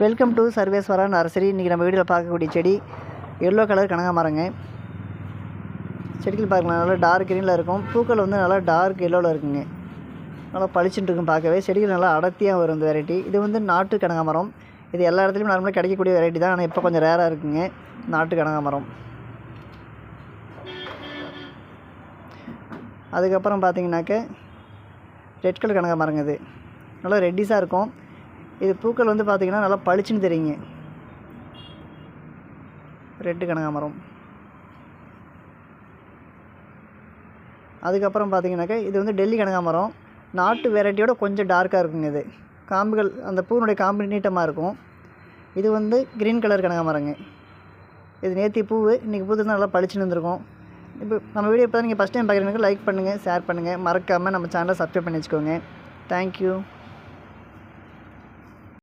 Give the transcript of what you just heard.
Welcome to சர்வேஸ்வரா nursery இன்றைக்கி நம்ம வீடியோவில் பார்க்கக்கூடிய செடி எல்லோ கலர் கனகாமரங்க செடிகள் பார்க்கலாம் நல்லா டார்க் க்ரீனில் இருக்கும். பூக்கள் வந்து நல்லா டார்க் எல்லோவில் இருக்குங்க. நல்லா பளிச்சுட்டு இருக்கும் பார்க்கவே. செடிகள் நல்லா அடர்த்தியாக வரும் இந்த வெரைட்டி இது வந்து நாட்டு கனகாமரம் இது எல்லா இடத்துலையும் நார்மலாக கிடைக்கக்கூடிய வெரைட்டி தான். ஆனால் இப்போ கொஞ்சம் ரேராக இருக்குங்க. நாட்டு கனகாமரம் அதுக்கப்புறம் பார்த்தீங்கன்னாக்க ரெட் கலர் கனகாமரங்க இது. நல்லா ரெட்டிஸாக இருக்கும். இது பூக்கள் வந்து பார்த்திங்கன்னா நல்லா பளிச்சுன்னு தெரியுங்க. ரெட்டு கனகாமரம் அதுக்கப்புறம் பார்த்தீங்கன்னாக்கா இது வந்து டெல்லி கனகாமரம் நாட்டு வெரைட்டியோட கொஞ்சம் டார்க்காக இருக்குங்க இது. காம்புகள் அந்த பூனுடைய காம்பு நீட்டமாக இருக்கும். இது வந்து க்ரீன் கலர் கனகாமரங்க இது நேத்தி பூவு இன்றைக்கி பூ தான் நல்லா பளிச்சுன்னு இருந்திருக்கும் இப்போ நம்ம வீடியோ இப்போ தான் நீங்கள் ஃபஸ்ட் டைம் பார்க்குறீங்க லைக் பண்ணுங்கள் ஷேர் பண்ணுங்கள் மறக்காமல் நம்ம சேனலை சப்ஸ்கிரைப் பண்ணி வச்சுக்கோங்க. தேங்க்யூ